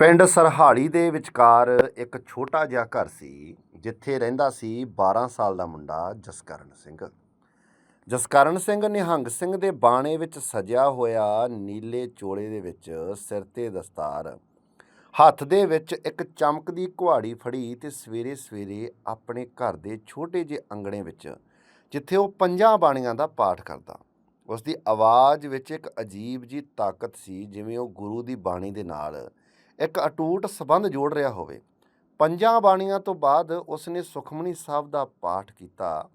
ਪਿੰਡ ਸਰਹਾਲੀ ਦੇ ਵਿਚਕਾਰ ਇੱਕ ਛੋਟਾ ਜਿਹਾ ਘਰ ਸੀ, ਜਿੱਥੇ ਰਹਿੰਦਾ ਸੀ 12 ਸਾਲ ਦਾ ਮੁੰਡਾ ਜਸਕਰਨ ਸਿੰਘ। ਜਸਕਰਨ ਸਿੰਘ ਨਿਹੰਗ ਸਿੰਘ ਦੇ ਬਾਣੇ ਵਿੱਚ ਸਜਿਆ ਹੋਇਆ ਨੀਲੇ ਚੋਲੇ ਦੇ ਵਿੱਚ ਸਿਰ ਤੇ ਦਸਤਾਰ, ਹੱਥ ਦੇ ਵਿੱਚ ਇੱਕ ਚਮਕਦੀ ਕੁਹਾੜੀ ਫੜੀ ਤੇ ਸਵੇਰੇ ਸਵੇਰੇ ਆਪਣੇ ਘਰ ਦੇ ਛੋਟੇ ਜਿਹੇ ਅੰਗਣੇ ਵਿੱਚ, ਜਿੱਥੇ ਉਹ ਪੰਜਾਂ ਬਾਣੀਆਂ ਦਾ ਪਾਠ ਕਰਦਾ। ਉਸ ਦੀ ਆਵਾਜ਼ ਵਿੱਚ ਇੱਕ ਅਜੀਬ ਜੀ ਤਾਕਤ ਸੀ, ਜਿਵੇਂ ਉਹ ਗੁਰੂ ਦੀ ਬਾਣੀ ਦੇ ਨਾਲ ਇੱਕ ਅਟੂਟ ਸਬੰਧ ਜੋੜ ਰਿਹਾ ਹੋਵੇ। ਪੰਜਾਂ ਬਾਣੀਆਂ ਤੋਂ ਬਾਅਦ ਉਸ ਨੇ ਸੁਖਮਨੀ ਸਾਹਿਬ ਦਾ ਪਾਠ ਕੀਤਾ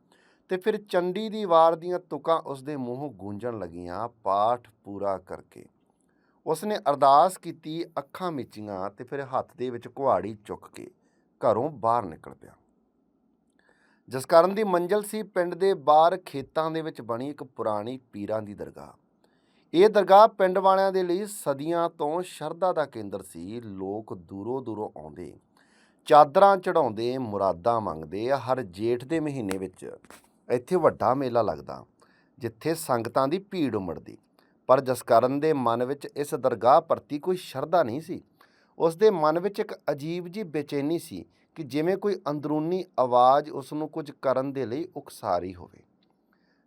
ਤੇ ਫਿਰ ਚੰਡੀ ਦੀ ਵਾਰ ਦੀਆਂ ਤੁਕਾਂ ਉਸ ਦੇ ਮੂੰਹੋਂ ਗੂੰਜਣ ਲੱਗੀਆਂ ਪਾਠ ਪੂਰਾ ਕਰਕੇ। ਉਸ ਨੇ ਅਰਦਾਸ ਕੀਤੀ ਅੱਖਾਂ ਮੀਚੀਆਂ ਤੇ ਫਿਰ ਹੱਥ ਦੇ ਵਿੱਚ ਕੁਹਾੜੀ ਚੁੱਕ ਕੇ ਘਰੋਂ ਬਾਹਰ ਨਿਕਲ ਪਿਆ। ਜਸਕਰਨ ਦੀ ਮੰਜ਼ਲ ਸੀ ਪਿੰਡ ਦੇ ਬਾਹਰ ਖੇਤਾਂ ਦੇ ਵਿੱਚ ਬਣੀ ਇੱਕ ਪੁਰਾਣੀ ਪੀਰਾਂ ਦੀ ਦਰਗਾਹ। ਇਹ ਦਰਗਾਹ ਪਿੰਡ ਵਾਲਿਆਂ ਦੇ ਲਈ ਸਦੀਆਂ ਤੋਂ ਸ਼ਰਧਾ ਦਾ ਕੇਂਦਰ ਸੀ। ਲੋਕ ਦੂਰੋਂ ਦੂਰੋਂ ਆਉਂਦੇ, ਚਾਦਰਾਂ ਚੜਾਉਂਦੇ ਮੁਰਾਦਾਂ ਮੰਗਦੇ, ਹਰ ਜੇਠ ਦੇ ਮਹੀਨੇ ਵਿੱਚ। ਇੱਥੇ ਵੱਡਾ ਮੇਲਾ ਲੱਗਦਾ, ਜਿੱਥੇ ਸੰਗਤਾਂ ਦੀ ਭੀੜ ਉਮੜਦੀ। ਪਰ ਜਸਕਰਨ ਦੇ ਮਨ ਵਿੱਚ ਇਸ ਦਰਗਾਹ ਪ੍ਰਤੀ ਕੋਈ ਸ਼ਰਧਾ ਨਹੀਂ ਸੀ। ਉਸ ਦੇ ਮਨ ਵਿੱਚ ਇੱਕ ਅਜੀਬ ਜੀ ਬੇਚੈਨੀ ਸੀ ਕਿ ਜਿਵੇਂ ਕੋਈ ਅੰਦਰੂਨੀ ਆਵਾਜ਼ ਉਸ ਨੂੰ ਕੁਝ ਕਰਨ ਦੇ ਲਈ ਉਕਸਾ ਰਹੀ ਹੋਵੇ।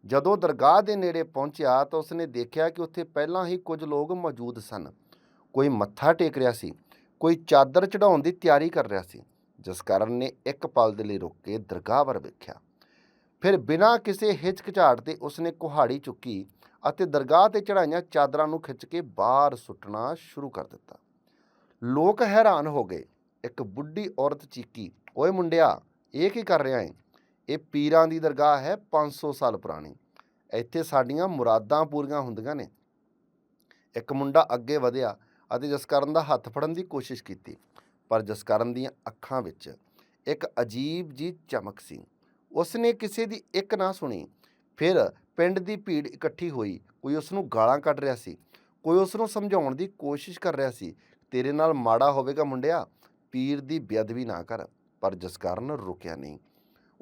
ਜਦੋਂ ਦਰਗਾਹ ਦੇ ਨੇੜੇ ਪਹੁੰਚਿਆ ਤਾਂ ਉਸਨੇ ਦੇਖਿਆ ਕਿ ਉੱਥੇ ਪਹਿਲਾਂ ਹੀ ਕੁਝ ਲੋਕ ਮੌਜੂਦ ਸਨ। ਕੋਈ ਮੱਥਾ ਟੇਕ ਰਿਹਾ ਸੀ, ਕੋਈ ਚਾਦਰ ਚੜਾਉਣ ਦੀ ਤਿਆਰੀ ਕਰ ਰਿਹਾ ਸੀ, ਜਿਸ ਕਾਰਨ ਨੇ ਇੱਕ ਪਲ ਦੇ ਲਈ ਰੁਕ ਕੇ ਦਰਗਾਹ ਵੱਲ ਵੇਖਿਆ। ਫਿਰ ਬਿਨਾਂ ਕਿਸੇ ਹਿਚਕਚਾਹਟ ਤੇ ਉਸਨੇ ਕੁਹਾੜੀ ਚੁੱਕੀ ਅਤੇ ਦਰਗਾਹ ਤੇ ਚੜਾਈਆਂ ਚਾਦਰਾਂ ਨੂੰ ਖਿੱਚ ਕੇ ਬਾਹਰ ਸੁੱਟਣਾ ਸ਼ੁਰੂ ਕਰ ਦਿੱਤਾ। ਲੋਕ ਹੈਰਾਨ ਹੋ ਗਏ। ਇੱਕ ਬੁੱਢੀ ਔਰਤ ਚੀਕੀ, ਓਏ ਮੁੰਡਿਆ, ਇਹ ਕੀ ਕਰ ਰਿਹਾ ਹੈ ਇਹ ਪੀਰਾਂ ਦੀ ਦਰਗਾਹ ਹੈ 500 ਸਾਲ ਪੁਰਾਣੀ। ਇੱਥੇ ਸਾਡੀਆਂ ਮੁਰਾਦਾਂ ਪੂਰੀਆਂ ਹੁੰਦੀਆਂ ਨੇ। ਇੱਕ ਮੁੰਡਾ ਅੱਗੇ ਵਧਿਆ ਅਤੇ ਜਸਕਰਨ ਦਾ ਹੱਥ ਫੜਨ ਦੀ ਕੋਸ਼ਿਸ਼ ਕੀਤੀ, ਪਰ ਜਸਕਰਨ ਦੀਆਂ ਅੱਖਾਂ ਵਿੱਚ ਇੱਕ ਅਜੀਬ ਜੀ ਚਮਕ ਸੀ। ਉਸਨੇ ਕਿਸੇ ਦੀ ਇੱਕ ਨਾ ਸੁਣੀ। ਫਿਰ ਪਿੰਡ ਦੀ ਭੀੜ ਇਕੱਠੀ ਹੋਈ। ਕੋਈ ਉਸ ਨੂੰ ਗਾਲਾਂ ਕੱਢ ਰਿਹਾ ਸੀ। ਕੋਈ ਉਸ ਨੂੰ ਸਮਝਾਉਣ ਦੀ ਕੋਸ਼ਿਸ਼ ਕਰ ਰਿਹਾ ਸੀ। ਤੇਰੇ ਨਾਲ ਮਾੜਾ ਹੋਵੇਗਾ ਮੁੰਡਿਆ, ਪੀਰ ਦੀ ਬੇਅਦਬੀ ਨਾ ਕਰ। ਪਰ ਜਸਕਰਨ ਰੁਕਿਆ ਨਹੀਂ।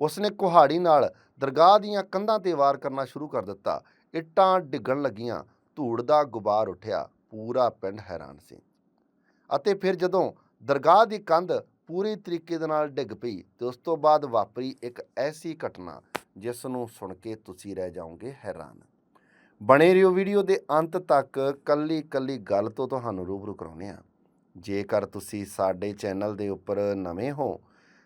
ਉਸਨੇ ਕੁਹਾੜੀ ਨਾਲ ਦਰਗਾਹ ਦੀਆਂ ਕੰਧਾਂ ਤੇ ਵਾਰ ਕਰਨਾ ਸ਼ੁਰੂ ਕਰ ਦਿੱਤਾ। ਇੱਟਾਂ ਡਿੱਗਣ ਲੱਗੀਆਂ। ਧੂੜ ਦਾ ਗੁਬਾਰ ਉੱਠਿਆ। ਪੂਰਾ ਪਿੰਡ ਹੈਰਾਨ ਸੀ। ਅਤੇ ਫਿਰ ਜਦੋਂ ਦਰਗਾਹ ਦੀ ਕੰਧ ਪੂਰੀ ਤਰੀਕੇ ਦੇ ਨਾਲ ਡਿੱਗ ਪਈ ਤੇ ਉਸ ਤੋਂ ਬਾਅਦ ਵਾਪਰੀ ਇੱਕ ਐਸੀ ਘਟਨਾ ਜਿਸ ਨੂੰ ਸੁਣ ਕੇ ਤੁਸੀਂ ਰਹਿ ਜਾਓਗੇ ਹੈਰਾਨ। ਬਣੇ ਰਹੋ ਵੀਡੀਓ ਦੇ ਅੰਤ ਤੱਕ ਕੱਲੀ ਕੱਲੀ ਗੱਲ ਤੋਂ ਤੁਹਾਨੂੰ ਰੂਬਰੂ ਕਰਾਉਂਦੇ ਆ ਜੇਕਰ ਤੁਸੀਂ ਸਾਡੇ ਚੈਨਲ ਦੇ ਉੱਪਰ ਨਵੇਂ ਹੋ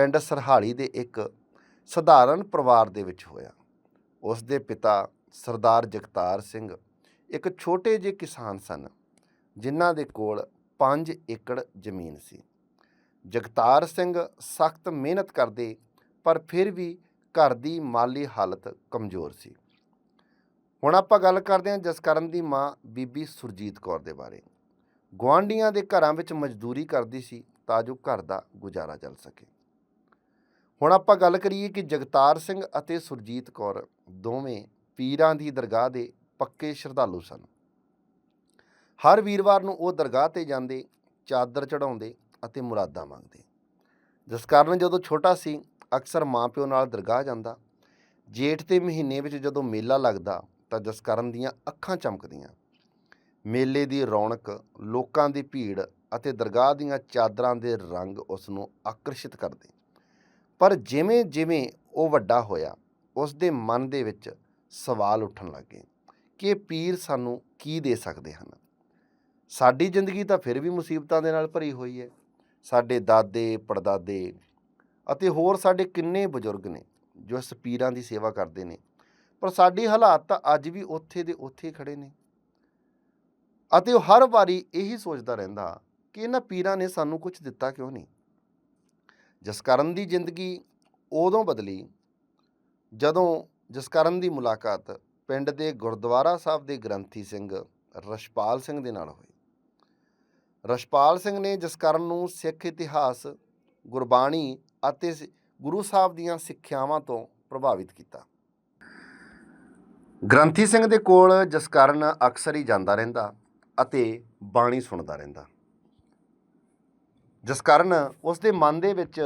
ਪਿੰਡ ਸਰਹਾਲੀ ਦੇ ਇੱਕ ਸਧਾਰਨ ਪਰਿਵਾਰ ਦੇ ਵਿੱਚ ਹੋਇਆ। ਉਸ ਦੇ ਪਿਤਾ ਸਰਦਾਰ ਜਗਤਾਰ ਸਿੰਘ ਇੱਕ ਛੋਟੇ ਜਿਹੇ ਕਿਸਾਨ ਸਨ, ਜਿਨ੍ਹਾਂ ਦੇ ਕੋਲ 5 ਏਕੜ ਜ਼ਮੀਨ ਸੀ। ਜਗਤਾਰ ਸਿੰਘ ਸਖਤ ਮਿਹਨਤ ਕਰਦੇ, ਪਰ ਫਿਰ ਵੀ ਘਰ ਦੀ ਮਾਲੀ ਹਾਲਤ ਕਮਜ਼ੋਰ ਸੀ। ਹੁਣ ਆਪਾਂ ਗੱਲ ਕਰਦੇ ਹਾਂ ਜਸਕਰਨ ਦੀ ਮਾਂ ਬੀਬੀ ਸੁਰਜੀਤ ਕੌਰ ਦੇ ਬਾਰੇ। ਗੁਆਂਢੀਆਂ ਦੇ ਘਰਾਂ ਵਿੱਚ ਮਜ਼ਦੂਰੀ ਕਰਦੀ ਸੀ ਤਾਂ ਜੋ ਘਰ ਦਾ ਗੁਜ਼ਾਰਾ ਚੱਲ ਸਕੇ। ਹੁਣ ਆਪਾਂ ਗੱਲ ਕਰੀਏ ਕਿ ਜਗਤਾਰ ਸਿੰਘ ਅਤੇ ਸੁਰਜੀਤ ਕੌਰ ਦੋਵੇਂ ਪੀਰਾਂ ਦੀ ਦਰਗਾਹ ਦੇ ਪੱਕੇ ਸ਼ਰਧਾਲੂ ਸਨ। ਹਰ ਵੀਰਵਾਰ ਨੂੰ ਉਹ ਦਰਗਾਹ ਤੇ ਜਾਂਦੇ, ਚਾਦਰ ਚੜਾਉਂਦੇ ਅਤੇ ਮੁਰਾਦਾਂ ਮੰਗਦੇ। ਜਿਸ ਕਾਰਨ ਜਦੋਂ ਛੋਟਾ ਸੀ, ਅਕਸਰ ਮਾਪਿਓ ਨਾਲ ਦਰਗਾਹ ਜਾਂਦਾ। ਜੇਠ ਦੇ ਮਹੀਨੇ ਵਿੱਚ ਜਦੋਂ ਮੇਲਾ ਲੱਗਦਾ ਤਾਂ ਜਸਕਰਨ ਦੀਆਂ ਅੱਖਾਂ ਚਮਕਦੀਆਂ। ਮੇਲੇ ਦੀ ਰੌਣਕ, ਲੋਕਾਂ ਦੀ ਭੀੜ ਅਤੇ ਦਰਗਾਹ ਦੀਆਂ ਚਾਦਰਾਂ ਦੇ ਰੰਗ ਉਸ ਨੂੰ ਆਕਰਸ਼ਿਤ ਕਰਦੇ। ਪਰ ਜਿਵੇਂ ਜਿਵੇਂ ਉਹ ਵੱਡਾ ਹੋਇਆ ਉਸ ਦੇ ਮਨ ਦੇ ਵਿੱਚ ਸਵਾਲ ਉੱਠਣ ਲੱਗੇ ਕਿ ਪੀਰ ਸਾਨੂੰ ਕੀ ਦੇ ਸਕਦੇ ਹਨ? ਸਾਡੀ ਜ਼ਿੰਦਗੀ ਤਾਂ ਫਿਰ ਵੀ ਮੁਸੀਬਤਾਂ ਦੇ ਨਾਲ ਭਰੀ ਹੋਈ ਹੈ। ਸਾਡੇ ਦਾਦੇ, ਪੜਦਾਦੇ ਅਤੇ ਹੋਰ ਸਾਡੇ ਕਿੰਨੇ ਬਜ਼ੁਰਗ ਨੇ ਜੋ ਇਸ ਪੀਰਾਂ ਦੀ ਸੇਵਾ ਕਰਦੇ ਨੇ, ਪਰ ਸਾਡੀ ਹਾਲਾਤ ਤਾਂ ਅੱਜ ਵੀ ਉੱਥੇ ਦੇ ਉੱਥੇ ਹੀ ਖੜੇ ਨੇ। ਅਤੇ ਉਹ ਹਰ ਵਾਰੀ ਇਹੀ ਸੋਚਦਾ ਰਹਿੰਦਾ ਕਿ ਇਹਨਾਂ ਪੀਰਾਂ ਨੇ ਸਾਨੂੰ ਕੁਝ ਦਿੱਤਾ ਕਿਉਂ ਨਹੀਂ? ਜਸਕਰਨ ਦੀ ਜ਼ਿੰਦਗੀ ਉਦੋਂ ਬਦਲੀ ਜਦੋਂ ਜਸਕਰਨ ਦੀ ਮੁਲਾਕਾਤ ਪਿੰਡ ਦੇ ਗੁਰਦੁਆਰਾ ਸਾਹਿਬ ਦੇ ਗ੍ਰੰਥੀ ਸਿੰਘ ਰਸ਼ਪਾਲ ਸਿੰਘ ਦੇ ਨਾਲ ਹੋਈ। ਰਸ਼ਪਾਲ ਸਿੰਘ ਨੇ ਜਸਕਰਨ ਨੂੰ ਸਿੱਖ ਇਤਿਹਾਸ, ਗੁਰਬਾਣੀ ਅਤੇ ਗੁਰੂ ਸਾਹਿਬ ਦੀਆਂ ਸਿੱਖਿਆਵਾਂ ਤੋਂ ਪ੍ਰਭਾਵਿਤ ਕੀਤਾ। ਗ੍ਰੰਥੀ ਸਿੰਘ ਦੇ ਕੋਲ ਜਸਕਰਨ ਅਕਸਰ ਹੀ ਜਾਂਦਾ ਰਹਿੰਦਾ ਅਤੇ ਬਾਣੀ ਸੁਣਦਾ ਰਹਿੰਦਾ। ਜਸਕਰਨ ਉਸ ਦੇ ਮਨ ਦੇ ਵਿੱਚ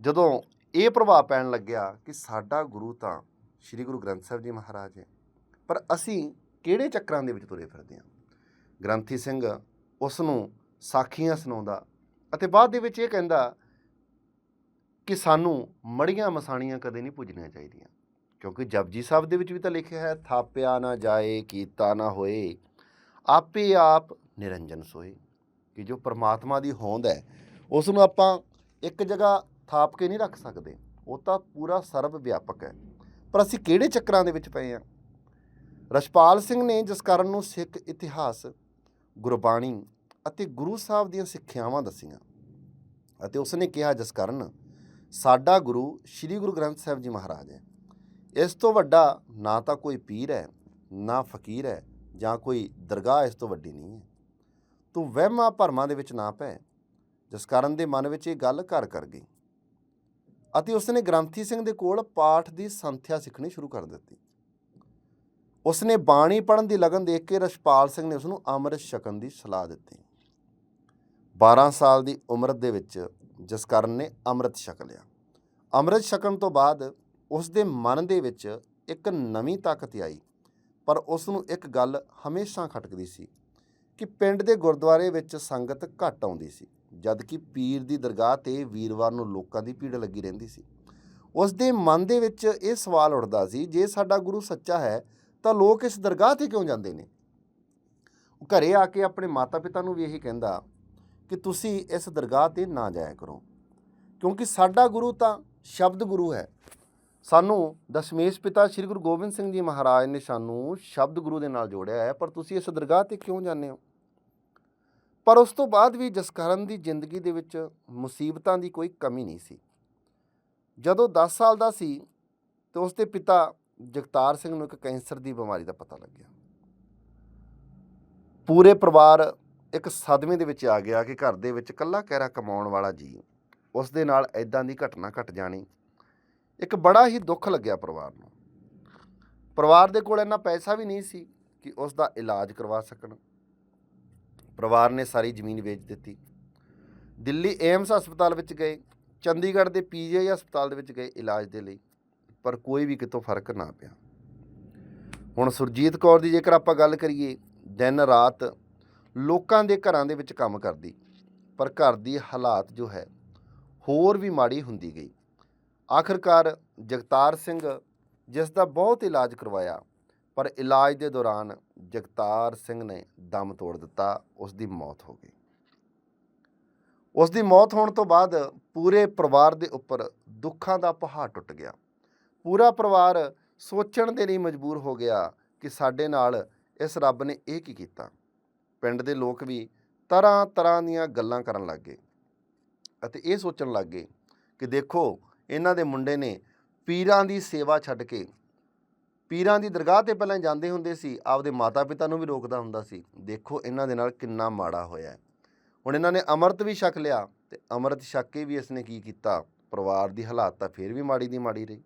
ਜਦੋਂ ਇਹ ਪ੍ਰਭਾਵ ਪੈਣ ਲੱਗਿਆ ਕਿ ਸਾਡਾ ਗੁਰੂ ਤਾਂ ਸ੍ਰੀ ਗੁਰੂ ਗ੍ਰੰਥ ਸਾਹਿਬ ਜੀ ਮਹਾਰਾਜ ਹੈ, ਪਰ ਅਸੀਂ ਕਿਹੜੇ ਚੱਕਰਾਂ ਦੇ ਵਿੱਚ ਤੁਰੇ ਫਿਰਦੇ ਹਾਂ? ਗ੍ਰੰਥੀ ਸਿੰਘ ਉਸ ਨੂੰ ਸਾਖੀਆਂ ਸੁਣਾਉਂਦਾ ਅਤੇ ਬਾਅਦ ਦੇ ਵਿੱਚ ਇਹ ਕਹਿੰਦਾ ਕਿ ਸਾਨੂੰ ਮੜੀਆਂ ਮਸਾਣੀਆਂ ਕਦੇ ਨਹੀਂ ਪੁੱਜਣੀਆਂ ਚਾਹੀਦੀਆਂ, ਕਿਉਂਕਿ ਜਪਜੀ ਸਾਹਿਬ ਦੇ ਵਿੱਚ ਵੀ ਤਾਂ ਲਿਖਿਆ ਹੈ, ਥਾਪਿਆ ਨਾ ਜਾਏ, ਕੀਤਾ ਨਾ ਹੋਏ, ਆਪੇ ਆਪ ਨਿਰੰਜਨ ਸੋਏ। ਕਿ ਜੋ ਪਰਮਾਤਮਾ ਦੀ ਹੋਂਦ ਹੈ ਉਸ ਨੂੰ ਆਪਾਂ ਇੱਕ ਜਗ੍ਹਾ ਥਾਪ ਕੇ ਨਹੀਂ ਰੱਖ ਸਕਦੇ। ਉਹ ਤਾਂ ਪੂਰਾ ਸਰਵ ਵਿਆਪਕ ਹੈ। ਪਰ ਅਸੀਂ ਕਿਹੜੇ ਚੱਕਰਾਂ ਦੇ ਵਿੱਚ ਪਏ ਹਾਂ? ਰਸ਼ਪਾਲ ਸਿੰਘ ਨੇ ਜਿਸ ਜਸਕਰਨ ਨੂੰ ਸਿੱਖ ਇਤਿਹਾਸ, ਗੁਰਬਾਣੀ ਅਤੇ ਗੁਰੂ ਸਾਹਿਬ ਦੀਆਂ ਸਿੱਖਿਆਵਾਂ ਦੱਸੀਆਂ ਅਤੇ ਉਸ ਨੇ ਕਿਹਾ ਜਸਕਰਨ ਸਾਡਾ ਗੁਰੂ ਸ੍ਰੀ ਗੁਰੂ ਗ੍ਰੰਥ ਸਾਹਿਬ ਜੀ ਮਹਾਰਾਜ ਹੈ। ਇਸ ਤੋਂ ਵੱਡਾ ਨਾ ਤਾਂ ਕੋਈ ਪੀਰ ਹੈ, ਨਾ ਫਕੀਰ ਹੈ ਜਾਂ ਕੋਈ ਦਰਗਾਹ ਇਸ ਤੋਂ ਵੱਡੀ ਨਹੀਂ ਹੈ। ਤੂੰ ਵਹਿਮਾਂ ਭਰਮਾਂ ਦੇ ਵਿੱਚ ਨਾ ਪੈ। ਜਸਕਰਨ ਦੇ ਮਨ ਵਿੱਚ ਇਹ ਗੱਲ ਘਰ ਕਰ ਗਈ। ਅਤੇ ਉਸਨੇ ਗ੍ਰੰਥੀ ਸਿੰਘ ਦੇ ਕੋਲ ਪਾਠ ਦੀ ਸੰਥਿਆ ਸਿੱਖਣੀ ਸ਼ੁਰੂ ਕਰ ਦਿੱਤੀ। ਉਸਨੇ ਬਾਣੀ ਪੜ੍ਹਨ ਦੀ ਲਗਨ ਦੇਖ ਕੇ ਰਸ਼ਪਾਲ ਸਿੰਘ ਨੇ ਉਸਨੂੰ ਅੰਮ੍ਰਿਤ ਛਕਣ ਦੀ ਸਲਾਹ ਦਿੱਤੀ। 12 ਸਾਲ ਦੀ ਉਮਰ ਦੇ ਵਿੱਚ ਜਸਕਰਨ ਨੇ ਅੰਮ੍ਰਿਤ ਛਕ ਲਿਆ। ਅੰਮ੍ਰਿਤ ਛਕਣ ਤੋਂ ਬਾਅਦ ਉਸ ਦੇ ਮਨ ਦੇ ਵਿੱਚ ਇੱਕ ਨਵੀਂ ਤਾਕਤ ਆਈ। ਪਰ ਉਸ ਨੂੰ ਇੱਕ ਗੱਲ ਹਮੇਸ਼ਾ ਖਟਕਦੀ ਸੀ। ਕਿ ਪਿੰਡ ਦੇ ਗੁਰਦੁਆਰੇ ਵਿੱਚ ਸੰਗਤ ਘੱਟ ਆਉਂਦੀ ਸੀ, ਜਦਕਿ ਪੀਰ ਦੀ ਦਰਗਾਹ ਤੇ ਵੀਰਵਾਰ ਨੂੰ ਲੋਕਾਂ ਦੀ ਭੀੜ ਲੱਗੀ ਰਹਿੰਦੀ ਸੀ। ਉਸ ਦੇ ਮਨ ਦੇ ਵਿੱਚ ਇਹ ਸਵਾਲ ਉੱਠਦਾ ਸੀ, ਜੇ ਸਾਡਾ ਗੁਰੂ ਸੱਚਾ ਹੈ, ਤਾਂ ਲੋਕ ਇਸ ਦਰਗਾਹ ਤੇ ਕਿਉਂ ਜਾਂਦੇ ਨੇ? ਉਹ ਘਰੇ ਆ ਕੇ ਆਪਣੇ ਮਾਤਾ-ਪਿਤਾ ਨੂੰ ਵੀ ਇਹੀ ਕਹਿੰਦਾ ਕਿ ਤੁਸੀਂ ਇਸ ਦਰਗਾਹ ਤੇ ਨਾ ਜਾਇਆ ਕਰੋ, ਕਿਉਂਕਿ ਸਾਡਾ ਗੁਰੂ ਤਾਂ ਸ਼ਬਦ ਗੁਰੂ ਹੈ। ਸਾਨੂੰ ਦਸ਼ਮੇਸ਼ ਪਿਤਾ ਸ੍ਰੀ ਗੁਰੂ ਗੋਬਿੰਦ ਸਿੰਘ ਜੀ ਮਹਾਰਾਜ ਨੇ ਸਾਨੂੰ ਸ਼ਬਦ ਗੁਰੂ ਦੇ ਨਾਲ ਜੋੜਿਆ ਹੈ, ਪਰ ਤੁਸੀਂ ਇਸ ਦਰਗਾਹ ਤੇ ਕਿਉਂ ਜਾਂਦੇ ਹੋ? ਪਰ ਉਸ ਤੋਂ ਬਾਅਦ ਵੀ ਜਸਕਰਨ ਦੀ ਜ਼ਿੰਦਗੀ ਦੇ ਵਿੱਚ ਮੁਸੀਬਤਾਂ ਦੀ ਕੋਈ ਕਮੀ ਨਹੀਂ ਸੀ। ਜਦੋਂ 10 ਸਾਲ ਦਾ ਸੀ, ਤੇ ਉਸ ਦੇ ਪਿਤਾ ਜਗਤਾਰ ਸਿੰਘ ਨੂੰ ਇੱਕ ਕੈਂਸਰ ਦੀ ਬਿਮਾਰੀ ਦਾ ਪਤਾ ਲੱਗਿਆ। ਪੂਰੇ ਪਰਿਵਾਰ ਇੱਕ ਸਦਮੇ ਦੇ ਵਿੱਚ ਆ ਗਿਆ ਕਿ ਘਰ ਦੇ ਵਿੱਚ ਇਕੱਲਾ ਕਹਿਰਾ ਕਮਾਉਣ ਵਾਲਾ ਜੀ ਉਸ ਦੇ ਨਾਲ ਐਦਾਂ ਦੀ ਘਟਨਾ ਘਟ ਜਾਣੀ। ਇੱਕ ਬੜਾ ਹੀ ਦੁੱਖ ਲੱਗਿਆ ਪਰਿਵਾਰ ਨੂੰ। ਪਰਿਵਾਰ ਦੇ ਕੋਲ ਇੰਨਾ ਪੈਸਾ ਵੀ ਨਹੀਂ ਸੀ ਕਿ ਉਸ ਦਾ ਇਲਾਜ ਕਰਵਾ ਸਕਣ। ਪਰਿਵਾਰ ਨੇ ਸਾਰੀ ਜ਼ਮੀਨ ਵੇਚ ਦਿੱਤੀ। ਦਿੱਲੀ ਏਮਸ ਹਸਪਤਾਲ ਵਿੱਚ ਗਏ, ਚੰਡੀਗੜ੍ਹ ਦੇ ਪੀਜੀਆਈ ਹਸਪਤਾਲ ਦੇ ਵਿੱਚ ਗਏ ਇਲਾਜ ਦੇ ਲਈ, ਪਰ ਕੋਈ ਵੀ ਕਿਤੋਂ ਫ਼ਰਕ ਨਾ ਪਿਆ। ਹੁਣ ਸੁਰਜੀਤ ਕੌਰ ਦੀ ਜੇਕਰ ਆਪਾਂ ਗੱਲ ਕਰੀਏ, ਦਿਨ ਰਾਤ ਲੋਕਾਂ ਦੇ ਘਰਾਂ ਦੇ ਵਿੱਚ ਕੰਮ ਕਰਦੀ, ਪਰ ਘਰ ਦੀ ਹਾਲਾਤ ਜੋ ਹੈ, ਹੋਰ ਵੀ ਮਾੜੀ ਹੁੰਦੀ ਗਈ। ਆਖਰਕਾਰ ਜਗਤਾਰ ਸਿੰਘ ਜਿਸ ਦਾ ਬਹੁਤ ਇਲਾਜ ਕਰਵਾਇਆ, ਪਰ ਇਲਾਜ ਦੇ ਦੌਰਾਨ ਜਗਤਾਰ ਸਿੰਘ ਨੇ ਦਮ ਤੋੜ ਦਿੱਤਾ ਉਸ ਦੀ ਮੌਤ ਹੋ ਗਈ। ਉਸ ਦੀ ਮੌਤ ਹੋਣ ਤੋਂ ਬਾਅਦ ਪੂਰੇ ਪਰਿਵਾਰ ਦੇ ਉੱਪਰ ਦੁੱਖਾਂ ਦਾ ਪਹਾੜ ਟੁੱਟ ਗਿਆ। ਪੂਰਾ ਪਰਿਵਾਰ ਸੋਚਣ ਦੇ ਲਈ ਮਜਬੂਰ ਹੋ ਗਿਆ ਕਿ ਸਾਡੇ ਨਾਲ ਇਸ ਰੱਬ ਨੇ ਇਹ ਕੀ ਕੀਤਾ। ਪਿੰਡ ਦੇ ਲੋਕ ਵੀ ਤਰ੍ਹਾਂ ਤਰ੍ਹਾਂ ਦੀਆਂ ਗੱਲਾਂ ਕਰਨ ਲੱਗ ਗਏ ਅਤੇ ਇਹ ਸੋਚਣ ਲੱਗ ਗਏ ਕਿ ਦੇਖੋ ਇਹਨਾਂ ਦੇ ਮੁੰਡੇ ਨੇ ਪੀਰਾਂ ਦੀ ਸੇਵਾ ਛੱਡ ਕੇ, ਪੀਰਾਂ ਦੀ ਦਰਗਾਹ ਤੇ ਪਹਿਲਾਂ ਜਾਂਦੇ ਹੁੰਦੇ ਸੀ, ਆਪਦੇ ਮਾਤਾ-ਪਿਤਾ ਨੂੰ ਵੀ ਰੋਕਦਾ ਹੁੰਦਾ ਸੀ। ਦੇਖੋ ਇਹਨਾਂ ਦੇ ਨਾਲ ਕਿੰਨਾ ਮਾੜਾ ਹੋਇਆ ਹੁਣ ਇਹਨਾਂ ਨੇ ਅੰਮ੍ਰਿਤ ਵੀ ਛਕ ਲਿਆ ਤੇ ਅੰਮ੍ਰਿਤ ਛਕ ਕੇ ਵੀ ਇਸਨੇ ਕੀ ਕੀਤਾ? ਪਰਿਵਾਰ ਦੀ ਹਾਲਾਤ ਤਾਂ ਫਿਰ ਵੀ ਮਾੜੀ ਦੀ ਮਾੜੀ ਰਹੀ।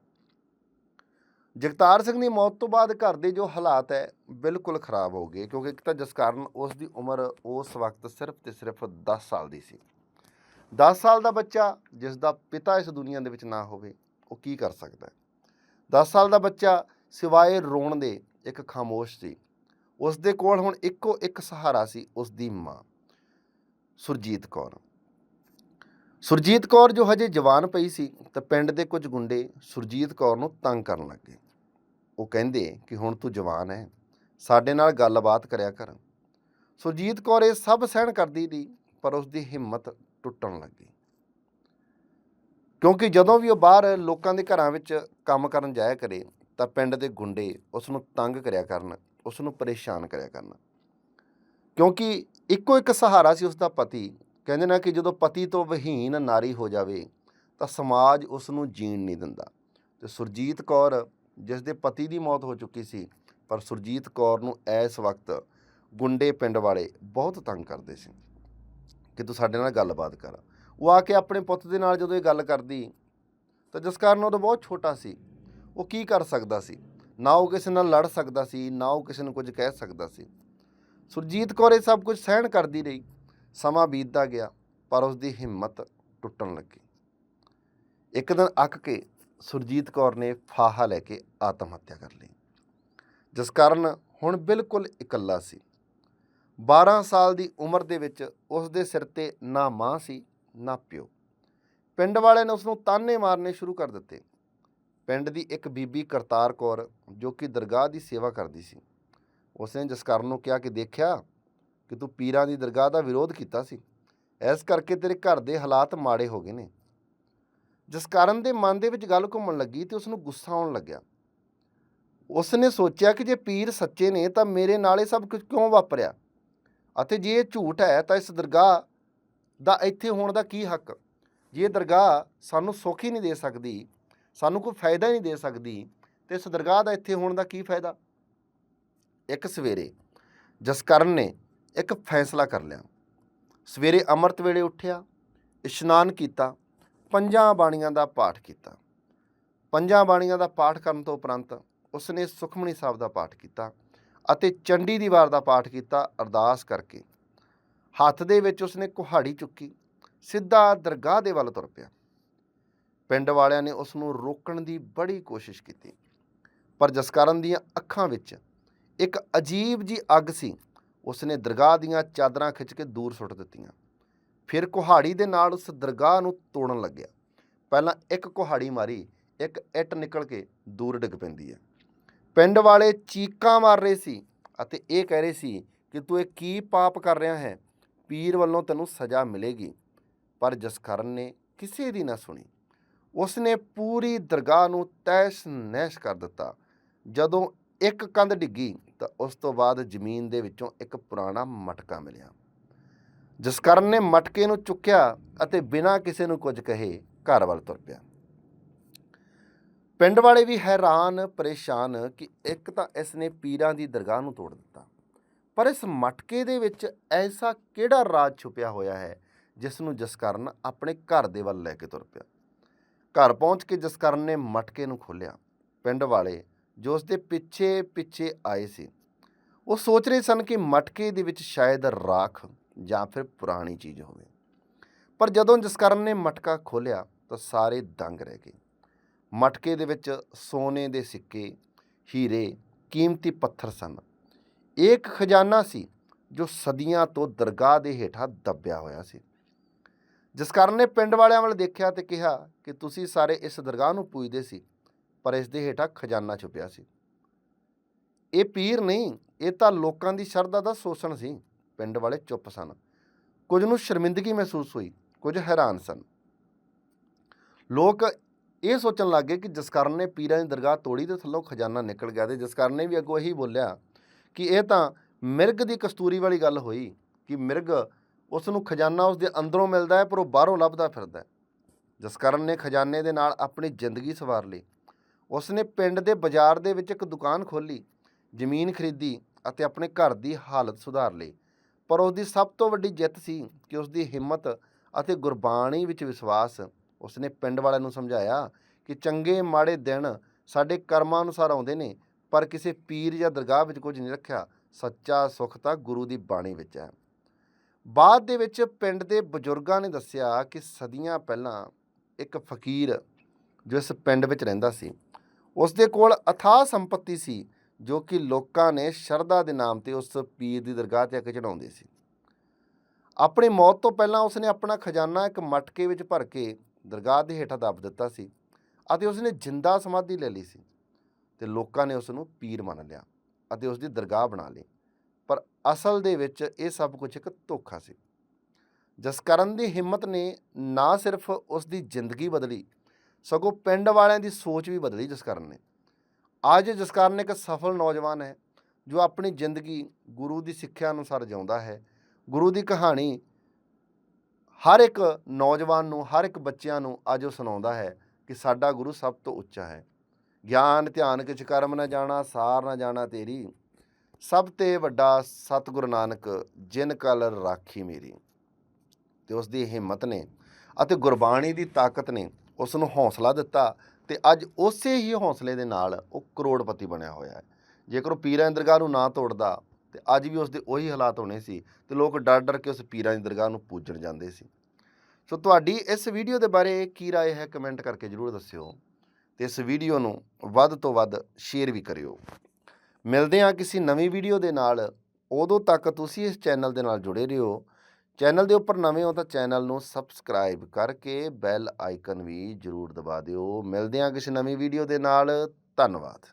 ਜਗਤਾਰ ਸਿੰਘ ਦੀ ਮੌਤ ਤੋਂ ਬਾਅਦ ਘਰ ਦੇ ਜੋ ਹਾਲਾਤ ਹੈ, ਬਿਲਕੁਲ ਖਰਾਬ ਹੋ ਗਏ ਕਿਉਂਕਿ ਇੱਕ ਤਾਂ ਜਿਸ ਕਾਰਨ ਉਸ ਦੀ ਉਮਰ ਉਸ ਵਕਤ ਸਿਰਫ ਤੇ ਸਿਰਫ 10 ਸਾਲ ਦੀ ਸੀ। 10 ਸਾਲ ਦਾ ਬੱਚਾ ਜਿਸ ਦਾ ਪਿਤਾ ਇਸ ਦੁਨੀਆ ਦੇ ਵਿੱਚ ਨਾ ਹੋਵੇ, ਉਹ ਕੀ ਕਰ ਸਕਦਾ ਹੈ? 10 ਸਾਲ ਦਾ ਬੱਚਾ ਸਿਵਾਏ ਰੋਣ ਦੇ ਇੱਕ ਖਾਮੋਸ਼ ਸੀ। ਉਸ ਦੇ ਕੋਲ ਹੁਣ ਇੱਕੋ ਇੱਕ ਸਹਾਰਾ ਸੀ ਉਸ ਦੀ ਮਾਂ, ਸੁਰਜੀਤ ਕੌਰ। ਸੁਰਜੀਤ ਕੌਰ ਜੋ ਹਜੇ ਜਵਾਨ ਪਈ ਸੀ, ਤਾਂ ਪਿੰਡ ਦੇ ਕੁਝ ਗੁੰਡੇ ਸੁਰਜੀਤ ਕੌਰ ਨੂੰ ਤੰਗ ਕਰਨ ਲੱਗੇ ਉਹ ਕਹਿੰਦੇ ਕਿ ਹੁਣ ਤੂੰ ਜਵਾਨ ਹੈ, ਸਾਡੇ ਨਾਲ ਗੱਲਬਾਤ ਕਰਿਆ ਕਰ। ਸੁਰਜੀਤ ਕੌਰ ਇਹ ਸਭ ਸਹਿਣ ਕਰਦੀ ਸੀ ਪਰ ਉਸ ਦੀ ਹਿੰਮਤ ਟੁੱਟਣ ਲੱਗੀ ਕਿਉਂਕਿ ਜਦੋਂ ਵੀ ਉਹ ਬਾਹਰ ਲੋਕਾਂ ਦੇ ਘਰਾਂ ਵਿੱਚ ਕੰਮ ਕਰਨ ਜਾਇਆ ਕਰੇ, ਤਾਂ ਪਿੰਡ ਦੇ ਗੁੰਡੇ ਉਸ ਨੂੰ ਤੰਗ ਕਰਿਆ ਕਰਨ ਉਸ ਨੂੰ ਪਰੇਸ਼ਾਨ ਕਰਿਆ ਕਰਨ। ਕਿਉਂਕਿ ਇੱਕੋ ਇੱਕ ਸਹਾਰਾ ਸੀ ਉਸ ਦਾ ਪਤੀ। ਕਹਿੰਦੇ ਨਾ ਕਿ ਜਦੋਂ ਪਤੀ ਤੋਂ ਵਿਹੀਨ ਨਾਰੀ ਹੋ ਜਾਵੇ, ਤਾਂ ਸਮਾਜ ਉਸ ਨੂੰ ਜੀਣ ਨਹੀਂ ਦਿੰਦਾ। ਤੇ ਸੁਰਜੀਤ ਕੌਰ, ਜਿਸ ਦੇ ਪਤੀ ਦੀ ਮੌਤ ਹੋ ਚੁੱਕੀ ਸੀ, ਪਰ ਸੁਰਜੀਤ ਕੌਰ ਨੂੰ ਇਸ ਵਕਤ ਗੁੰਡੇ ਪਿੰਡ ਵਾਲੇ ਬਹੁਤ ਤੰਗ ਕਰਦੇ ਸੀ। ਕਿ ਤੂੰ ਸਾਡੇ ਨਾਲ ਗੱਲਬਾਤ ਕਰ। ਉਹ ਆ ਕੇ ਆਪਣੇ ਪੁੱਤ ਦੇ ਨਾਲ ਜਦੋਂ ਇਹ ਗੱਲ ਕਰਦੀ, ਤਾਂ ਜਿਸ ਜਸਕਰਨ ਉਦੋਂ ਬਹੁਤ ਛੋਟਾ ਸੀ, ਉਹ ਕੀ ਕਰ ਸਕਦਾ ਸੀ? ਨਾ ਉਹ ਕਿਸੇ ਨਾਲ ਲੜ ਸਕਦਾ ਸੀ, ਨਾ ਉਹ ਕਿਸੇ ਨੂੰ ਕੁਝ ਕਹਿ ਸਕਦਾ ਸੀ। ਸੁਰਜੀਤ ਕੌਰ ਇਹ ਸਭ ਕੁਝ ਸਹਿਣ ਕਰਦੀ ਰਹੀ। ਸਮਾਂ ਬੀਤਦਾ ਗਿਆ, ਪਰ ਉਸ ਦੀ ਹਿੰਮਤ ਟੁੱਟਣ ਲੱਗੀ। ਇੱਕ ਦਿਨ ਅੱਕ ਕੇ ਸੁਰਜੀਤ ਕੌਰ ਨੇ ਫਾਹਾ ਲੈ ਕੇ ਆਤਮ ਹੱਤਿਆ ਕਰ ਲਈ, ਜਿਸ ਕਾਰਨ ਹੁਣ ਬਿਲਕੁਲ ਇਕੱਲਾ ਸੀ। 12 ਸਾਲ ਦੀ ਉਮਰ ਦੇ ਵਿੱਚ ਉਸ ਦੇ ਸਿਰ ਤੇ ਨਾ ਮਾਂ ਸੀ, ਨਾ ਪਿਓ। ਪਿੰਡ ਵਾਲਿਆਂ ਨੇ ਉਸ ਨੂੰ ਤਾਨੇ ਮਾਰਨੇ ਸ਼ੁਰੂ ਕਰ ਦਿੱਤੇ। ਪਿੰਡ ਦੀ ਇੱਕ ਬੀਬੀ ਕਰਤਾਰ ਕੌਰ, ਜੋ ਕਿ ਦਰਗਾਹ ਦੀ ਸੇਵਾ ਕਰਦੀ ਸੀ। ਉਸਨੇ ਜਸਕਰਨ ਨੂੰ ਕਿਹਾ ਕਿ ਦੇਖਿਆ ਕਿ ਤੂੰ ਪੀਰਾਂ ਦੀ ਦਰਗਾਹ ਦਾ ਵਿਰੋਧ ਕੀਤਾ ਸੀ। ਇਸ ਕਰਕੇ ਤੇਰੇ ਘਰ ਦੇ ਹਾਲਾਤ ਮਾੜੇ ਹੋ ਗਏ ਨੇ। ਜਸਕਰਨ ਦੇ ਮਨ ਦੇ ਵਿੱਚ ਗੱਲ ਘੁੰਮਣ ਲੱਗੀ ਤੇ ਉਸ ਨੂੰ ਗੁੱਸਾ ਆਉਣ ਲੱਗਿਆ। ਉਸ ਨੇ ਸੋਚਿਆ ਕਿ ਜੇ ਪੀਰ ਸੱਚੇ ਨੇ ਤਾਂ ਮੇਰੇ ਨਾਲ ਇਹ ਸਭ ਕੁਝ ਕਿਉਂ ਵਾਪਰਿਆ? ਅਤੇ ਜੇ ਇਹ ਝੂਠ ਹੈ ਤਾਂ ਇਸ ਦਰਗਾਹ ਦਾ ਇੱਥੇ ਹੋਣ ਦਾ ਕੀ ਹੱਕ? ਜੇ ਦਰਗਾਹ ਸਾਨੂੰ ਸੁੱਖ ਹੀ ਨਹੀਂ ਦੇ ਸਕਦੀ, ਸਾਨੂੰ ਕੋਈ ਫਾਇਦਾ ਹੀ ਨਹੀਂ ਦੇ ਸਕਦੀ, ਤੇ ਇਸ ਦਰਗਾਹ ਦਾ ਇੱਥੇ ਹੋਣ ਦਾ ਕੀ ਫਾਇਦਾ? ਇੱਕ ਸਵੇਰੇ ਜਸਕਰਨ ਨੇ ਇੱਕ ਫੈਸਲਾ ਕਰ ਲਿਆ। ਸਵੇਰੇ ਅੰਮ੍ਰਿਤ ਵੇਲੇ ਉੱਠਿਆ, ਇਸ਼ਨਾਨ ਕੀਤਾ, ਪੰਜਾਂ ਬਾਣੀਆਂ ਦਾ ਪਾਠ ਕੀਤਾ। ਪੰਜਾਂ ਬਾਣੀਆਂ ਦਾ ਪਾਠ ਕਰਨ ਤੋਂ ਉਪਰੰਤ ਉਸਨੇ ਸੁਖਮਨੀ ਸਾਹਿਬ ਦਾ ਪਾਠ ਕੀਤਾ। ਅਤੇ ਚੰਡੀ ਦੀ ਵਾਰ ਦਾ ਪਾਠ ਕੀਤਾ ਅਰਦਾਸ ਕਰਕੇ। ਹੱਥ ਦੇ ਵਿੱਚ ਉਸਨੇ ਕੁਹਾੜੀ ਚੁੱਕੀ, ਸਿੱਧਾ ਦਰਗਾਹ ਦੇ ਵੱਲ ਤੁਰ ਪਿਆ। ਪਿੰਡ ਵਾਲਿਆਂ ਨੇ ਉਸ ਨੂੰ ਰੋਕਣ ਦੀ ਬੜੀ ਕੋਸ਼ਿਸ਼ ਕੀਤੀ, ਪਰ ਜਸਕਰਨ ਦੀਆਂ ਅੱਖਾਂ ਵਿੱਚ ਇੱਕ ਅਜੀਬ ਜੀ ਅੱਗ ਸੀ। ਉਸਨੇ ਦਰਗਾਹ ਦੀਆਂ ਚਾਦਰਾਂ ਖਿੱਚ ਕੇ ਦੂਰ ਸੁੱਟ ਦਿੱਤੀਆਂ। ਫਿਰ ਕੁਹਾੜੀ ਦੇ ਨਾਲ ਉਸ ਦਰਗਾਹ ਨੂੰ ਤੋੜਨ ਲੱਗਿਆ। ਪਹਿਲਾਂ ਇੱਕ ਕੁਹਾੜੀ ਮਾਰੀ, ਇੱਕ ਇੱਟ ਨਿਕਲ ਕੇ ਦੂਰ ਡਿੱਗ ਪੈਂਦੀ ਹੈ। ਪਿੰਡ ਵਾਲੇ ਚੀਕਾਂ ਮਾਰ ਰਹੇ ਸੀ ਅਤੇ ਇਹ ਕਹਿ ਰਹੇ ਸੀ ਕਿ ਤੂੰ ਇਹ ਕੀ ਪਾਪ ਕਰ ਰਿਹਾ ਹੈ? ਪੀਰ ਵੱਲੋਂ ਤੈਨੂੰ ਸਜ਼ਾ ਮਿਲੇਗੀ। ਪਰ ਜਸਕਰਨ ਨੇ ਕਿਸੇ ਦੀ ਨਾ ਸੁਣੀ। ਉਸਨੇ ਪੂਰੀ ਦਰਗਾਹ ਨੂੰ ਤੈਸ਼ ਨੈਸ਼ ਕਰ ਦਿੱਤਾ। ਜਦੋਂ ਇੱਕ ਕੰਧ ਡਿੱਗੀ ਤਾਂ ਉਸ ਤੋਂ ਬਾਅਦ ਜ਼ਮੀਨ ਦੇ ਵਿੱਚੋਂ ਇੱਕ ਪੁਰਾਣਾ ਮਟਕਾ ਮਿਲਿਆ। ਜਸਕਰਨ ਨੇ ਮਟਕੇ ਨੂੰ ਚੁੱਕਿਆ ਅਤੇ ਬਿਨਾਂ ਕਿਸੇ ਨੂੰ ਕੁਝ ਕਹੇ ਘਰ ਵੱਲ ਤੁਰ ਪਿਆ। ਪਿੰਡ ਵਾਲੇ ਵੀ ਹੈਰਾਨ, ਪਰੇਸ਼ਾਨ ਕਿ ਇੱਕ ਤਾਂ ਇਸ ਨੇ ਪੀਰਾਂ ਦੀ ਦਰਗਾਹ ਨੂੰ ਤੋੜ ਦਿੱਤਾ। ਪਰ ਇਸ ਮਟਕੇ ਦੇ ਵਿੱਚ ਐਸਾ ਕਿਹੜਾ ਰਾਜ ਛੁਪਿਆ ਹੋਇਆ ਹੈ ਜਿਸ ਨੂੰ ਜਸਕਰਨ ਆਪਣੇ ਘਰ ਦੇ ਵੱਲ ਲੈ ਕੇ ਤੁਰ ਪਿਆ? ਘਰ ਪਹੁੰਚ ਕੇ ਜਸਕਰਨ ਨੇ ਮਟਕੇ ਨੂੰ ਖੋਲ੍ਹਿਆ। ਪਿੰਡ ਵਾਲੇ ਜੋ ਉਸ ਦੇ ਪਿੱਛੇ ਪਿੱਛੇ ਆਏ ਸੀ, ਉਹ ਸੋਚ ਰਹੇ ਸਨ ਕਿ ਮਟਕੇ ਦੇ ਵਿੱਚ ਸ਼ਾਇਦ ਰਾਖ ਜਾਂ ਫਿਰ ਪੁਰਾਣੀ ਚੀਜ਼ ਹੋਵੇ। ਪਰ ਜਦੋਂ ਜਸਕਰਨ ਨੇ ਮਟਕਾ ਖੋਲ੍ਹਿਆ ਤਾਂ ਸਾਰੇ ਦੰਗ ਰਹਿ ਗਏ। ਮਟਕੇ ਦੇ ਵਿੱਚ ਸੋਨੇ ਦੇ ਸਿੱਕੇ, ਹੀਰੇ, ਕੀਮਤੀ ਪੱਥਰ ਸਨ। ਇਹ ਇੱਕ ਖਜ਼ਾਨਾ ਸੀ ਜੋ ਸਦੀਆਂ ਤੋਂ ਦਰਗਾਹ ਦੇ ਹੇਠਾਂ ਦੱਬਿਆ ਹੋਇਆ ਸੀ। ਜਿਸ ਕਾਰਨ ਨੇ ਪਿੰਡ ਵਾਲਿਆਂ ਵੱਲ ਦੇਖਿਆ ਤੇ ਕਿਹਾ ਕਿ ਤੁਸੀਂ ਸਾਰੇ ਇਸ ਦਰਗਾਹ ਨੂੰ ਪੂਜਦੇ ਸੀ, ਪਰ ਇਸ ਦੇ ਹੇਠਾਂ ਖਜ਼ਾਨਾ ਛੁਪਿਆ ਸੀ। ਇਹ ਪੀਰ ਨਹੀਂ, ਇਹ ਤਾਂ ਲੋਕਾਂ ਦੀ ਸ਼ਰਧਾ ਦਾ ਸ਼ੋਸ਼ਣ ਸੀ। ਪਿੰਡ ਵਾਲੇ ਚੁੱਪ ਸਨ। ਕੁਝ ਨੂੰ ਸ਼ਰਮਿੰਦਗੀ ਮਹਿਸੂਸ ਹੋਈ, ਕੁਝ ਹੈਰਾਨ ਸਨ। ਲੋਕ ਇਹ ਸੋਚਣ ਲੱਗ ਗਏ ਕਿ ਜਸਕਰਨ ਨੇ ਪੀਰਾਂ ਦੀ ਦਰਗਾਹ ਤੋੜੀ ਤੇ ਥੱਲੋਂ ਖਜ਼ਾਨਾ ਨਿਕਲ ਗਿਆ ਤੇ ਜਸਕਰਨ ਨੇ ਵੀ ਅੱਗੋਂ ਇਹੀ ਬੋਲਿਆ ਕਿ ਇਹ ਤਾਂ ਮਿਰਗ ਦੀ ਕਸਤੂਰੀ ਵਾਲੀ ਗੱਲ ਹੋਈ ਕਿ ਮਿਰਗ ਉਸ ਨੂੰ ਖਜ਼ਾਨਾ ਉਸ ਦੇ ਅੰਦਰੋਂ ਮਿਲਦਾ ਹੈ ਪਰ ਉਹ ਬਾਹਰੋਂ ਲੱਭਦਾ ਫਿਰਦਾ ਹੈ। ਜਸਕਰਨ ਨੇ ਖਜ਼ਾਨੇ ਦੇ ਨਾਲ ਆਪਣੀ ਜ਼ਿੰਦਗੀ ਸਵਾਰ ਲਈ। ਉਸ ਨੇ ਪਿੰਡ ਦੇ ਬਾਜ਼ਾਰ ਦੇ ਵਿੱਚ ਇੱਕ ਦੁਕਾਨ ਖੋਲੀ ਜ਼ਮੀਨ ਖਰੀਦੀ ਅਤੇ ਆਪਣੇ ਘਰ ਦੀ ਹਾਲਤ ਸੁਧਾਰ ਲਈ। ਪਰ ਉਸ ਦੀ ਸਭ ਤੋਂ ਵੱਡੀ ਜਿੱਤ ਸੀ ਕਿ ਉਸ ਦੀ ਹਿੰਮਤ ਅਤੇ ਗੁਰਬਾਣੀ ਵਿੱਚ ਵਿਸ਼ਵਾਸ ਉਸਨੇ ਪਿੰਡ ਵਾਲਿਆਂ ਨੂੰ ਸਮਝਾਇਆ ਕਿ ਚੰਗੇ ਮਾੜੇ ਦਿਨ ਸਾਡੇ ਕਰਮਾਂ ਅਨੁਸਾਰ ਆਉਂਦੇ ਨੇ, ਪਰ ਕਿਸੇ ਪੀਰ ਜਾਂ ਦਰਗਾਹ ਵਿੱਚ ਕੁਝ ਨਹੀਂ ਰੱਖਿਆ। ਸੱਚਾ ਸੁੱਖ ਤਾਂ ਗੁਰੂ ਦੀ ਬਾਣੀ ਵਿੱਚ ਹੈ। ਬਾਅਦ ਦੇ ਵਿੱਚ ਪਿੰਡ ਦੇ ਬਜ਼ੁਰਗਾਂ ਨੇ ਦੱਸਿਆ ਕਿ ਸਦੀਆਂ ਪਹਿਲਾਂ ਇੱਕ ਫਕੀਰ ਜੋ ਇਸ ਪਿੰਡ ਵਿੱਚ ਰਹਿੰਦਾ ਸੀ ਉਸ ਦੇ ਕੋਲ ਅਥਾਹ ਸੰਪਤੀ ਸੀ ਜੋ ਕਿ ਲੋਕਾਂ ਨੇ ਸ਼ਰਧਾ ਦੇ ਨਾਮ ਤੇ ਉਸ ਪੀਰ ਦੀ ਦਰਗਾਹ ਤੇ ਆ ਕੇ ਚੜਾਉਂਦੇ ਸੀ। ਆਪਣੀ ਮੌਤ ਤੋਂ ਪਹਿਲਾਂ ਉਸਨੇ ਆਪਣਾ ਖਜ਼ਾਨਾ ਇੱਕ ਮਟਕੇ ਵਿੱਚ ਭਰ ਕੇ ਦਰਗਾਹ ਦੇ ਹੇਠਾਂ ਦੱਬ ਦਿੱਤਾ ਸੀ ਅਤੇ ਉਸਨੇ ਜਿੰਦਾ ਸਮਾਧੀ ਲੈ ਲਈ ਸੀ ਤੇ ਲੋਕਾਂ ਨੇ ਉਸ ਨੂੰ ਪੀਰ ਮੰਨ ਲਿਆ ਅਤੇ ਉਸ ਦੀ ਦਰਗਾਹ ਬਣਾ ਲਈ। ਪਰ ਅਸਲ ਦੇ ਵਿੱਚ ਇਹ ਸਭ ਕੁਝ ਇੱਕ ਧੋਖਾ ਸੀ। ਜਸਕਰਨ ਦੀ ਹਿੰਮਤ ਨੇ ਨਾ ਸਿਰਫ ਉਸ ਦੀ ਜ਼ਿੰਦਗੀ ਬਦਲੀ, ਸਗੋਂ ਪਿੰਡ ਵਾਲਿਆਂ ਦੀ ਸੋਚ ਵੀ ਬਦਲੀ ਜਸਕਰਨ ਨੇ। ਅੱਜ ਜਸਕਰਨ ਇੱਕ ਸਫਲ ਨੌਜਵਾਨ ਹੈ, ਜੋ ਆਪਣੀ ਜ਼ਿੰਦਗੀ ਗੁਰੂ ਦੀ ਸਿੱਖਿਆ ਅਨੁਸਾਰ ਜਿਉਂਦਾ ਹੈ, ਗੁਰੂ ਦੀ ਕਹਾਣੀ ਹਰ ਇੱਕ ਨੌਜਵਾਨ ਨੂੰ, ਹਰ ਇੱਕ ਬੱਚਿਆਂ ਨੂੰ ਅੱਜ ਉਹ ਸੁਣਾਉਂਦਾ ਹੈ ਕਿ ਸਾਡਾ ਗੁਰੂ ਸਭ ਤੋਂ ਉੱਚਾ ਹੈ। ਗਿਆਨ, ਧਿਆਨ ਕਿਛ ਕਰਮ ਨਾ ਜਾਣਾ, ਸਾਰ ਨਾ ਜਾਣਾ ਤੇਰੀ। ਸਭ ਤੇ ਵੱਡਾ ਸਤਿਗੁਰੂ ਨਾਨਕ, ਜਿਨ ਕਲ ਰਾਖੀ ਮੇਰੀ। ਤੇ ਉਸ ਦੀ ਹਿੰਮਤ ਨੇ ਅਤੇ ਗੁਰਬਾਣੀ ਦੀ ਤਾਕਤ ਨੇ ਉਸ ਨੂੰ ਹੌਸਲਾ ਦਿੱਤਾ ਤੇ ਅੱਜ ਉਸੇ ਹੀ ਹੌਸਲੇ ਦੇ ਨਾਲ ਉਹ ਕਰੋੜਪਤੀ ਬਣਿਆ ਹੋਇਆ ਹੈ। ਜੇਕਰ ਉਹ ਪੀਰਾਂ ਦੀ ਦਰਗਾਹ ਨੂੰ ਨਾ ਤੋੜਦਾ ਤੇ ਅੱਜ ਵੀ ਉਸ ਦੇ ਉਹੀ ਹਾਲਾਤ ਹੋਣੇ ਸੀ ਤੇ ਲੋਕ ਡਰ ਡਰ ਕੇ ਉਸ ਪੀਰਾਂ ਦੀ ਦਰਗਾਹ ਨੂੰ ਪੂਜਣ ਜਾਂਦੇ ਸੀ ਸੋ ਤੁਹਾਡੀ ਇਸ ਵੀਡੀਓ ਦੇ ਬਾਰੇ ਕੀ رائے ਹੈ ਕਮੈਂਟ ਕਰਕੇ ਜਰੂਰ ਦੱਸਿਓ ਤੇ ਇਸ ਵੀਡੀਓ ਨੂੰ ਵੱਧ ਤੋਂ ਵੱਧ ਸ਼ੇਅਰ ਵੀ ਕਰਿਓ ਮਿਲਦੇ ਹਾਂ ਕਿਸੇ ਨਵੀਂ ਵੀਡੀਓ ਦੇ ਨਾਲ ਉਦੋਂ ਤੱਕ ਤੁਸੀਂ ਇਸ ਚੈਨਲ ਦੇ ਨਾਲ ਜੁੜੇ ਰਹੋ ਚੈਨਲ ਦੇ ਉੱਪਰ ਨਵੇਂ ਹੋ ਤਾਂ ਚੈਨਲ ਨੂੰ ਸਬਸਕ੍ਰਾਈਬ ਕਰਕੇ ਬੈਲ ਆਈਕਨ ਵੀ ਜਰੂਰ ਦਬਾ ਦਿਓ ਮਿਲਦੇ ਹਾਂ ਕਿਸੇ ਨਵੀਂ ਵੀਡੀਓ ਦੇ ਨਾਲ ਧੰਨਵਾਦ